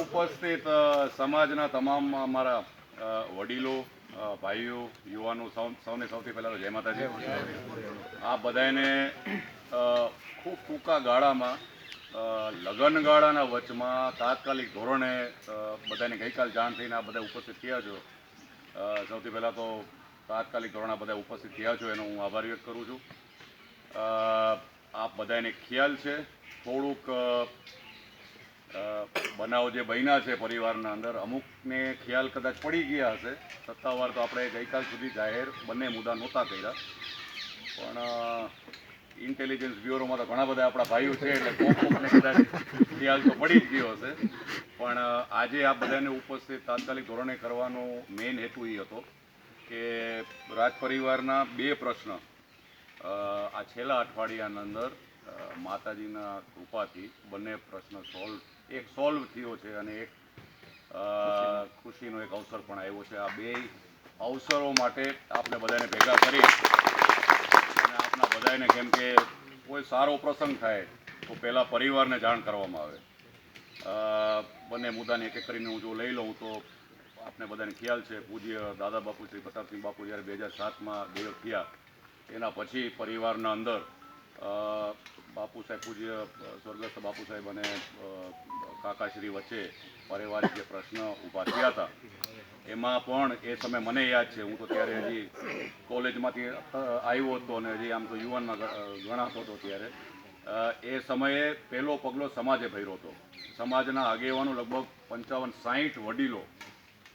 ઉપસ્થિત સમાજના તમામ અમારા વડીલો ભાઈઓ, યુવાનો સૌને સૌથી પહેલાં જય માતાજી. આ બધાને ખૂબ ટૂંકા ગાળામાં લગ્ન ગાળાના વચમાં તાત્કાલિક ધોરણે બધાને ગઈકાલ જાણ થઈને આ બધા ઉપસ્થિત થયા છો. સૌથી પહેલાં તો તાત્કાલિક ધોરણે બધા ઉપસ્થિત થયા છો એનો હું આભાર વ્યક્ત કરું છું. આ બધાને ખ્યાલ છે. થોડુંક બનાવ જે બન્યા છે પરિવારના અંદર, અમુકને ખ્યાલ કદાચ પડી ગયા હશે. સત્તાવાર તો આપણે ગઈકાલ સુધી જાહેર બંને મુદ્દા નહોતા કર્યા. પણ ઇન્ટેલિજન્સ બ્યુરોમાં તો ઘણા બધા આપણા ભાઈઓ છે એટલે કોકને કદાચ ખ્યાલ તો પડી જ ગયો હશે. પણ આજે આ બધાને ઉપસ્થિત તાત્કાલિક ધોરણે કરવાનો મેઇન હેતુ એ હતો કે રાજ પરિવારના બે પ્રશ્ન આ છેલ્લા અઠવાડિયાના અંદર માતાજીના કૃપાથી બંને પ્રશ્ન સોલ્વ એક સોલ્વ થયો છે અને એક ખુશીનો એક અવસર પણ આવ્યો છે. આ બે અવસરો માટે આપણે બધાને ભેગા કરી અને આપના બધાને કેમ કે કોઈ સારો પ્રસંગ થાય તો પહેલાં પરિવારને જાણ કરવામાં આવે. બંને મુદ્દાને એક એક કરીને હું જો લઈ લઉં તો આપને બધાને ખ્યાલ છે. પૂજ્ય દાદા બાપુ શ્રી પ્રતાપસિંહ બાપુ જ્યારે બે હજાર સાતમાં દેવ થયા એના પછી પરિવારના અંદર બાપુ સાહેબ પૂજ્ય સ્વર્ગસ્થ બાપુ સાહેબ અને કાકાશ્રી વચ્ચે પારિવારિક જે પ્રશ્ન ઊભા થયા હતા, એમાં પણ એ સમય મને યાદ છે. હું તો ત્યારે હજી કોલેજમાંથી આવ્યો હતો અને હજી આમ તો યુવાનમાં ગણાતો હતો ત્યારે. એ સમયે પહેલો પગલો સમાજે ભર્યો હતો. સમાજના આગેવાનો લગભગ પંચાવન સાહીઠ વડીલો.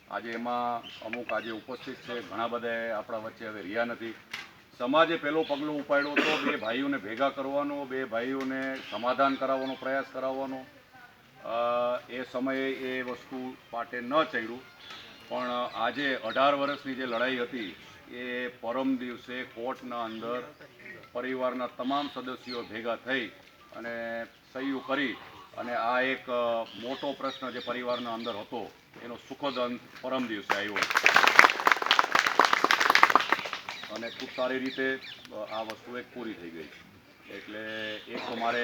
આજે એમાં અમુક આજે ઉપસ્થિત છે. ઘણા બધા આપણા વચ્ચે હવે રહ્યા નથી. સમાજે પહેલો પગલું ઉપાડ્યો હતો બે ભાઈઓને ભેગા કરવાનો, બે ભાઈઓને સમાધાન કરાવવાનો પ્રયાસ કરાવવાનો. એ સમયે એ વસ્તુ પાટે ન ચડ્યું. પણ આજે અઢાર વર્ષની જે લડાઈ હતી, એ પરમ દિવસે કોર્ટના અંદર પરિવારના તમામ સદસ્યો ભેગા થઈ અને સહીઓ કરી અને આ એક મોટો પ્રશ્ન જે પરિવારના અંદર હતો, એનો સુખદ અંત પરમ દિવસે આવ્યો. અને ખૂબ સારી રીતે આ વસ્તુ એક પૂરી થઈ ગઈ એટલે એક તો મારે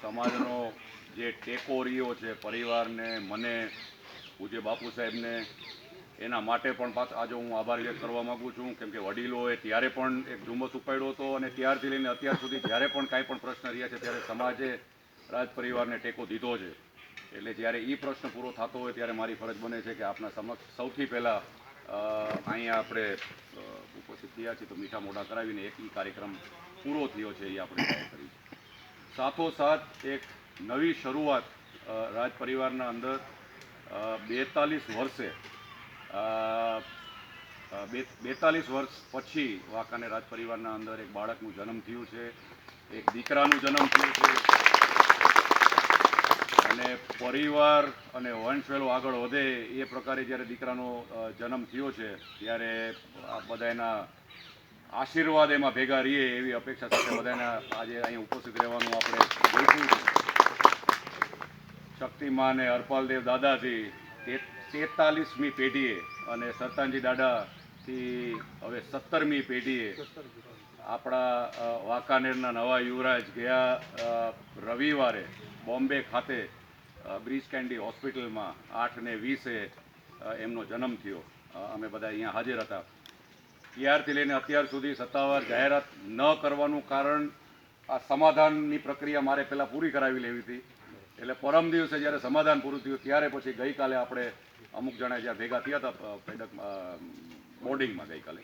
સમાજનો જે ટેકો રહ્યો છે, પરિવારને, મને, પૂજ્ય બાપુ સાહેબને, એના માટે પણ પાછ આજે હું આભાર વ્યક્ત કરવા માગું છું, કેમ કે વડીલોએ ત્યારે પણ એક ઝુંબસ ઉપાડ્યો હતો અને ત્યારથી લઈને અત્યાર સુધી જ્યારે પણ કાંઈ પણ પ્રશ્ન રહ્યા છે, ત્યારે સમાજે રાજ પરિવારને ટેકો દીધો છે. એટલે જ્યારે એ પ્રશ્ન પૂરો થતો હોય, ત્યારે મારી ફરજ બને છે કે આપના સમક્ષ સૌથી પહેલાં અહીંયા આપણે ઉપસ્થિત થયા છીએ તો મીઠા મોઢા કરાવીને એક એ કાર્યક્રમ પૂરો થયો છે એ આપણે કરી છે. સાથોસાથ એક નવી શરૂઆત રાજ પરિવારના અંદર બેતાલીસ વર્ષે બેતાલીસ વર્ષ પછી વાંકાને રાજ પરિવારના અંદર એક બાળકનું જન્મ થયું છે, એક દીકરાનું જન્મ થયું છે અને પરિવાર અને વંશવેલો આગળ વધે એ પ્રકારે જ્યારે દીકરાનો જન્મ થયો છે, ત્યારે આ બધાના આશીર્વાદ એમાં ભેગા રહીએ એવી અપેક્ષા સાથે બધાના આજે અહીં ઉપસ્થિત રહેવાનું આપણે જોઈશું શક્તિમાન અને હરપાલદેવ દાદાથી તેતાલીસમી પેઢીએ અને સરતાનજી દાદાથી હવે સત્તરમી પેઢીએ આપણા વાંકાનેરના નવા યુવરાજ ગયા રવિવારે બોમ્બે ખાતે બ્રિજ કેન્ડી હોસ્પિટલમાં આઠ ને વીસે એમનો જન્મ થયો. અમે બધા અહીંયા હાજર હતા. ત્યારથી લઈને અત્યાર સુધી સત્તાવાર જાહેરાત ન કરવાનું કારણ આ સમાધાનની પ્રક્રિયા મારે પહેલાં પૂરી કરાવી લેવી હતી. એટલે પરમ દિવસે જ્યારે સમાધાન પૂરું થયું, ત્યારે પછી ગઈકાલે આપણે અમુક જણા જ્યાં ભેગા થયા હતા પેડક બોર્ડિંગમાં ગઈકાલે,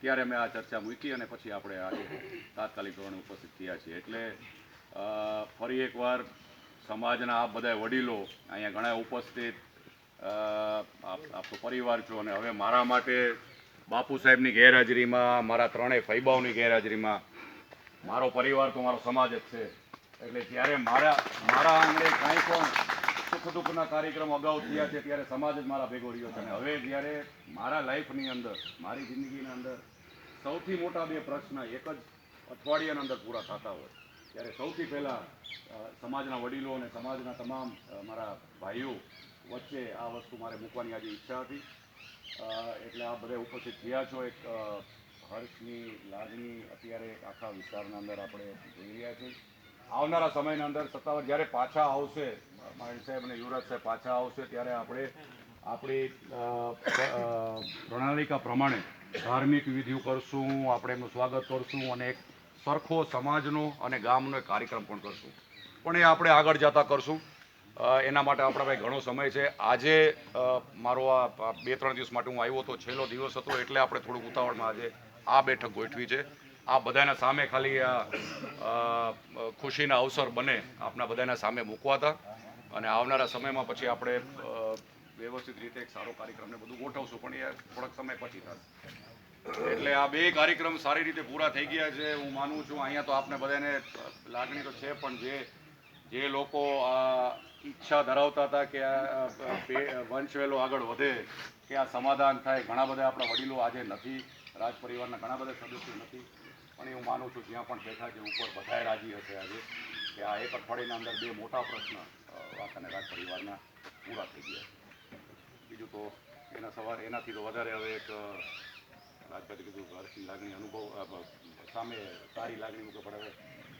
ત્યારે મેં આ ચર્ચા મૂકી અને પછી આપણે આજે તાત્કાલિક ધોરણે ઉપસ્થિત થયા છીએ. એટલે ફરી એકવાર સમાજના બધા વડીલો અહીંયા ઘણા ઉપસ્થિત આપણો પરિવાર છો અને હવે મારા માટે બાપુ સાહેબની ગેરહાજરીમાં, મારા ત્રણેય ફૈબાઓની ગેરહાજરીમાં મારો પરિવાર તો મારો સમાજ જ છે. એટલે જ્યારે મારા મારા આંગણે કાંઈ પણ સુખ દુઃખના કાર્યક્રમ અગાઉ થયા છે, ત્યારે સમાજ જ મારા ભેગો રહ્યો છે. અને હવે જ્યારે મારા લાઈફની અંદર, મારી જિંદગીની અંદર સૌથી મોટા બે પ્રશ્ન એક જ અઠવાડિયાની અંદર પૂરા થતા હોય. ત્યારે સૌથી પહેલાં સમાજના વડીલો અને સમાજના તમામ મારા ભાઈઓ વચ્ચે આ વસ્તુ મારે મૂકવાની આજે ઈચ્છા હતી. એટલે આ બધા ઉપસ્થિત થયા છો. એક હર્ષની લાગણી અત્યારે આખા વિસ્તારના અંદર આપણે જોઈ રહ્યા છીએ. આવનારા સમયના અંદર સત્તાવાર જ્યારે પાછા આવશે, મારી સાહેબ અને યુવરાજ સાહેબ પાછા આવશે, ત્યારે આપણે આપણી પ્રણાલિકા પ્રમાણે ધાર્મિક વિધિઓ કરશું, આપણે એમનું સ્વાગત કરશું અને એક સરખો સમાજનો અને ગામનો એક કાર્યક્રમ પણ કરશું. પણ એ આપણે આગળ જતા કરશું. એના માટે આપણા ભાઈ ઘણો સમય છે. આજે મારો આ બે, ત્રણ દિવસ માટે હું આવ્યો હતો છેલ્લો દિવસ હતો એટલે આપણે થોડુંક ઉતાવળમાં આજે આ બેઠક ગોઠવી છે. આ બધાના સામે ખાલી આ ખુશીના અવસર બને આપણા બધાના સામે મૂકવા હતા અને આવનારા સમયમાં પછી આપણે વ્યવસ્થિત રીતે એક સારો કાર્યક્રમને બધું ગોઠવશું. પણ એ થોડાક સમય પછી થશે. એટલે આ બે કાર્યક્રમ સારી રીતે પૂરા થઈ ગયા છે. હું માનું છું અહીંયા તો આપને બધાને લાગણી તો છે પણ જે જે લોકો આ ઈચ્છા ધરાવતા હતા કે આ વંશવેલો આગળ વધે કે આ સમાધાન થાય ઘણા બધા આપણા વડીલો આજે નથી રાજ પરિવારના ઘણા બધા સદસ્યો નથી. પણ હું માનું છું જ્યાં પણ બેઠા છે ઉપર બધાએ રાજી હશે આજે કે આ એક અઠવાડિયાના અંદર બે મોટા પ્રશ્ન અ, વાંકાનેર રાજ પરિવારના પૂરા થઈ ગયા બીજું તો એના સવાર એનાથી તો વધારે હવે એક રાજભાઈ કીધું હર્ષની લાગણી અનુભવ સામે સારી લાગણી મૂકે પડે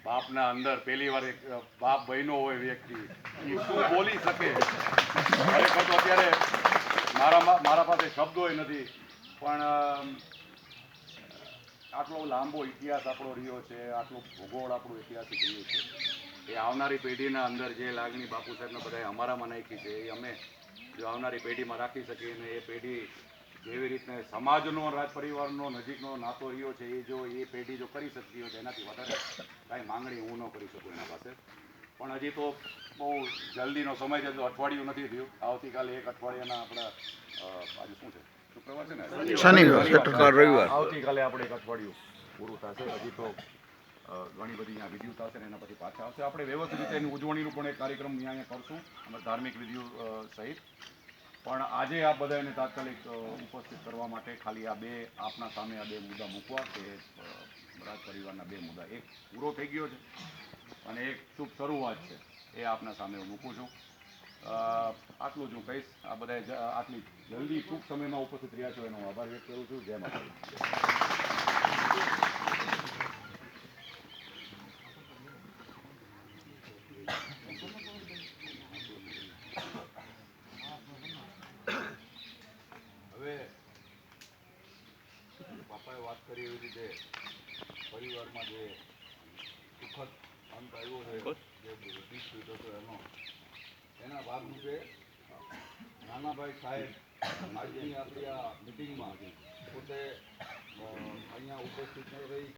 બાપના અંદર પહેલી વાર એક બાપ બહેનો હોય વ્યક્તિ એ શું બોલી શકે? ખરેખર તો અત્યારે મારા મારા પાસે શબ્દો નથી, પણ આટલો લાંબો ઇતિહાસ આપણો રહ્યો છે, આટલો ભૂગોળ આપણો ઐતિહાસિક રહ્યો છે, એ આવનારી પેઢીના અંદર જે લાગણી બાપુ સાહેબને બધાએ અમારામાં નાખી છે, એ અમે જો આવનારી પેઢીમાં રાખી શકીએ અને એ પેઢી જેવી રીતના સમાજનો રાજ પરિવારનો નજીકનો નાતો રહ્યો છે એ જો એ પેઢી જો કરી શકતી હોય તો એનાથી વધારે કાંઈ માંગણી હું ન કરી શકું એના પાસે. પણ હજી તો બહુ જલ્દીનો સમય છે અઠવાડિયું નથી થયું. આવતીકાલે એક અઠવાડિયાના આપણા આજે શું છે? શુક્રવાર છે ને? શનિવાર, રવિવાર. આવતીકાલે આપણે એક અઠવાડિયું પૂરું થશે. હજી તો ઘણી બધી અહીંયા વિધિઓ થશે ને એના પછી પાછા આવશે. આપણે વ્યવસ્થિત રીતે એની ઉજવણીનું પણ એક કાર્યક્રમ અહીંયા અહીંયા કરશું. અમે ધાર્મિક વિધિઓ સહિત. પણ આજે આ બધાને તાત્કાલિક ઉપસ્થિત કરવા માટે ખાલી આ બે, આપના સામે આ બે મુદ્દા મૂકવા કે રાજ પરિવારના બે મુદ્દા. એક પૂરો થઈ ગયો છે અને એક શુભ શરૂઆત છે. એ આપના સામે હું મૂકું છું. આટલું જ હું કહીશ. આ બધા આટલી જલ્દી ટૂંક સમયમાં ઉપસ્થિત રહ્યા છો, એનો આભાર વ્યક્ત કરું છું. જય માતા કરી એવી રીતે પરિવારમાં જે સુખદ અંત આવ્યો છે જે યુદ્ધ હતો એનો એના ભાગરૂપે નાનાભાઈ સાહેબ આજની આપણી આ મિટિંગમાં પોતે અહીંયા ઉપસ્થિત ન રહી.